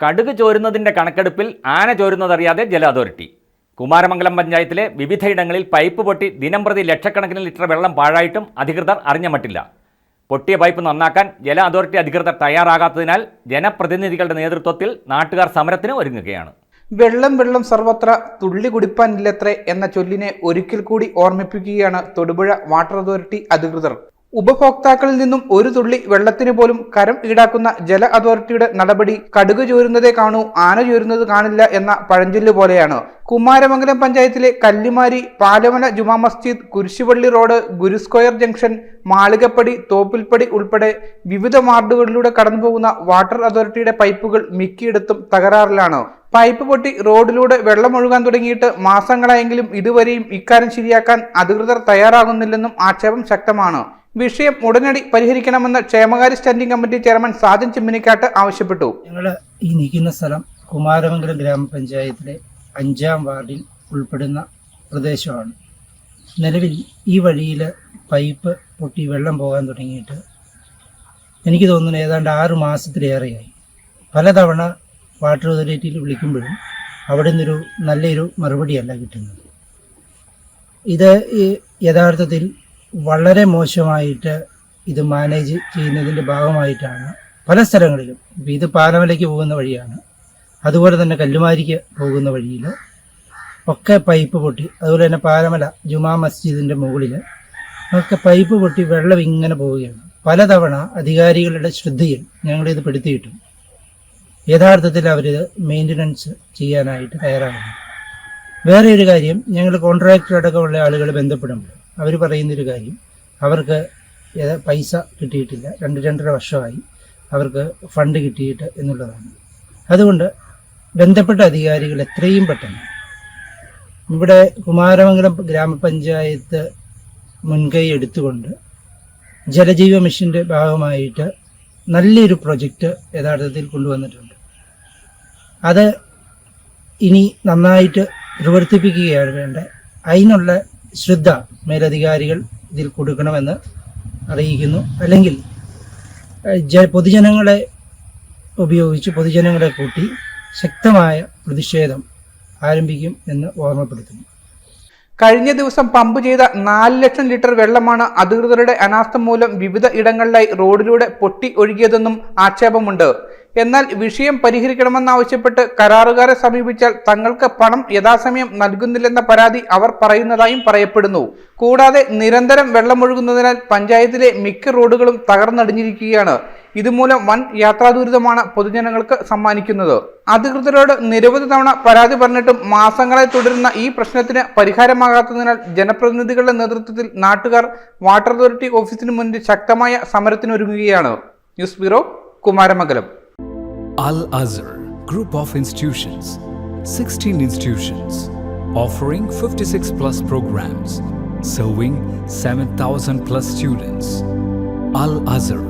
കടുക് ചോരുന്നതിന്റെ കണക്കെടുപ്പിൽ ആന ചോരുന്നതറിയാതെ ജല അതോറിറ്റി. കുമാരമംഗലം പഞ്ചായത്തിലെ വിവിധയിടങ്ങളിൽ പൈപ്പ് പൊട്ടി ദിനംപ്രതി ലക്ഷക്കണക്കിന് ലിറ്റർ വെള്ളം പാഴായിട്ടും അധികൃതർ അറിഞ്ഞ മട്ടില്ല പൊട്ടിയ പൈപ്പ് നന്നാക്കാൻ ജല അതോറിറ്റി അധികൃതർ തയ്യാറാകാത്തതിനാൽ ജനപ്രതിനിധികളുടെ നേതൃത്വത്തിൽ നാട്ടുകാർ സമരത്തിന് ഒരുങ്ങുകയാണ്. വെള്ളം വെള്ളം സർവത്ര തുള്ളി കുടിപ്പാനില്ലത്രേ എന്ന ചൊല്ലിനെ ഒരിക്കൽ കൂടി ഓർമ്മിപ്പിക്കുകയാണ് തൊടുപുഴ വാട്ടർ അതോറിറ്റി അധികൃതർ. ഉപഭോക്താക്കളിൽ നിന്നും ഒരു തുള്ളി വെള്ളത്തിന് പോലും കരം ഈടാക്കുന്ന ജല അതോറിറ്റിയുടെ നടപടി കടുക് ചോരുന്നതേ കാണൂ ആന ചോരുന്നത് കാണില്ല എന്ന പഴഞ്ചൊല്ല് പോലെയാണ്. കുമാരമംഗലം പഞ്ചായത്തിലെ കല്ലുമാരി പാലമല ജുമാ മസ്ജിദ് കുരിശുപള്ളി റോഡ് ഗുരുസ്ക്വയർ ജംഗ്ഷൻ മാളികപ്പടി തോപ്പിൽപ്പടി ഉൾപ്പെടെ വിവിധ വാർഡുകളിലൂടെ കടന്നുപോകുന്ന വാട്ടർ അതോറിറ്റിയുടെ പൈപ്പുകൾ മിക്കയിടത്തും തകരാറിലാണ്. പൈപ്പ് പൊട്ടി റോഡിലൂടെ വെള്ളം ഒഴുകാൻ തുടങ്ങിയിട്ട് മാസങ്ങളായെങ്കിലും ഇതുവരെയും ഇക്കാര്യം ശരിയാക്കാൻ അധികൃതർ തയ്യാറാകുന്നില്ലെന്നും ആക്ഷേപം ശക്തമാണ്. വിഷയം ഉടനടി പരിഹരിക്കണമെന്ന് ക്ഷേമകാര്യ standing committee chairman Sajan Chimminikkattu ആവശ്യപ്പെട്ടു. ഞങ്ങൾ ഈ നിൽക്കുന്ന സ്ഥലം കുമാരമംഗലം ഗ്രാമപഞ്ചായത്തിലെ അഞ്ചാം വാർഡിൽ ഉൾപ്പെടുന്ന പ്രദേശമാണ്. നിലവിൽ ഈ വഴിയിൽ പൈപ്പ് പൊട്ടി വെള്ളം പോകാൻ തുടങ്ങിയിട്ട് എനിക്ക് തോന്നുന്നു ഏതാണ്ട് ആറ് മാസത്തിലേറെയായി. പലതവണ വാട്ടർ അതോറിറ്റിയിൽ വിളിക്കുമ്പോഴും അവിടെ നിന്നൊരു നല്ലൊരു മറുപടിയല്ല കിട്ടുന്നത്. ഇത് യഥാർത്ഥത്തിൽ വളരെ മോശമായിട്ട് ഇത് മാനേജ് ചെയ്യുന്നതിന്റെ ഭാഗമായിട്ടാണ് പല സ്ഥലങ്ങളിലും. ഇത് പാലമലയ്ക്ക് പോകുന്ന വഴിയാണ്. അതുപോലെ തന്നെ കല്ലുമാരിക്ക് പോകുന്ന വഴിയിൽ ഒക്കെ പൈപ്പ് പൊട്ടി അതുപോലെ തന്നെ പാലമല ജുമാ മസ്ജിദിന്റെ മുകളിൽ ഒക്കെ പൈപ്പ് പൊട്ടി വെള്ളം ഇങ്ങനെ പോവുകയാണ്. പലതവണ അധികാരികളുടെ ശ്രദ്ധയിൽ ഞങ്ങളിത് പെടുത്തിയിട്ടും യഥാർത്ഥത്തിൽ അവർ മെയിന്റനൻസ് ചെയ്യാനായിട്ട് തയ്യാറാകുന്നു വേറെ ഒരു കാര്യം ഞങ്ങൾ കോൺട്രാക്ടർ അടക്കമുള്ള ആളുകൾ ബന്ധപ്പെടുമ്പോൾ അവർ പറയുന്നൊരു കാര്യം. അവർക്ക് പൈസ കിട്ടിയിട്ടില്ല. രണ്ട് രണ്ടര വർഷമായി അവർക്ക് ഫണ്ട് കിട്ടിയിട്ട് എന്നുള്ളതാണ്. അതുകൊണ്ട് ബന്ധപ്പെട്ട അധികാരികൾ എത്രയും പെട്ടെന്ന് ഇവിടെ കുമാരമംഗലം ഗ്രാമപഞ്ചായത്ത് മുൻകൈ എടുത്തുകൊണ്ട് ജലജീവ മിഷന്റെ ഭാഗമായിട്ട് നല്ലൊരു പ്രൊജക്റ്റ് യഥാർത്ഥത്തിൽ കൊണ്ടുവന്നിട്ടുണ്ട്. അത് ഇനി നന്നായിട്ട് പ്രവർത്തിപ്പിക്കുകയാണ് വേണ്ടത്. അതിനുള്ള ശ്രദ്ധ മേലധികാരികൾ ഇതിൽ കൊടുക്കണമെന്ന് അറിയിക്കുന്നു. അല്ലെങ്കിൽ പൊതുജനങ്ങളെ ഉപയോഗിച്ച് പൊതുജനങ്ങളെ കൂട്ടി ശക്തമായ പ്രതിഷേധം ആരംഭിക്കും എന്ന് ഓർമ്മപ്പെടുത്തുന്നു. കഴിഞ്ഞ ദിവസം പമ്പ് ചെയ്ത നാല് ലക്ഷം ലിറ്റർ വെള്ളമാണ് അധികൃതരുടെ അനാസ്ഥ മൂലം വിവിധ ഇടങ്ങളിലായി റോഡിലൂടെ പൊട്ടി ഒഴുകിയതെന്നും ആക്ഷേപമുണ്ട്. എന്നാൽ വിഷയം പരിഹരിക്കണമെന്നാവശ്യപ്പെട്ട് കരാറുകാരെ സമീപിച്ചാൽ തങ്ങൾക്ക് പണം യഥാസമയം നൽകുന്നില്ലെന്ന പരാതി അവർ പറയുന്നതായും പറയപ്പെടുന്നു. കൂടാതെ നിരന്തരം വെള്ളമൊഴുകുന്നതിനാൽ പഞ്ചായത്തിലെ മിക്ക റോഡുകളും തകർന്നടിഞ്ഞിരിക്കുകയാണ്. ഇതുമൂലം വൻ യാത്രാദുരിതമാണ് പൊതുജനങ്ങൾക്ക് സമ്മാനിക്കുന്നത്. അധികൃതരോട് നിരവധി തവണ പരാതി പറഞ്ഞിട്ടും മാസങ്ങളെ തുടരുന്ന ഈ പ്രശ്നത്തിന് പരിഹാരമാകാത്തതിനാൽ ജനപ്രതിനിധികളുടെ നേതൃത്വത്തിൽ നാട്ടുകാർ വാട്ടർ അതോറിറ്റി ഓഫീസിന് മുന്നിൽ ശക്തമായ സമരത്തിനൊരുങ്ങുകയാണ്. News bureau Kumaramangalam. Al Azhar group of institutions 16 institutions, offering 56 plus programs, serving 7,000 plus students. അൽ Azhar,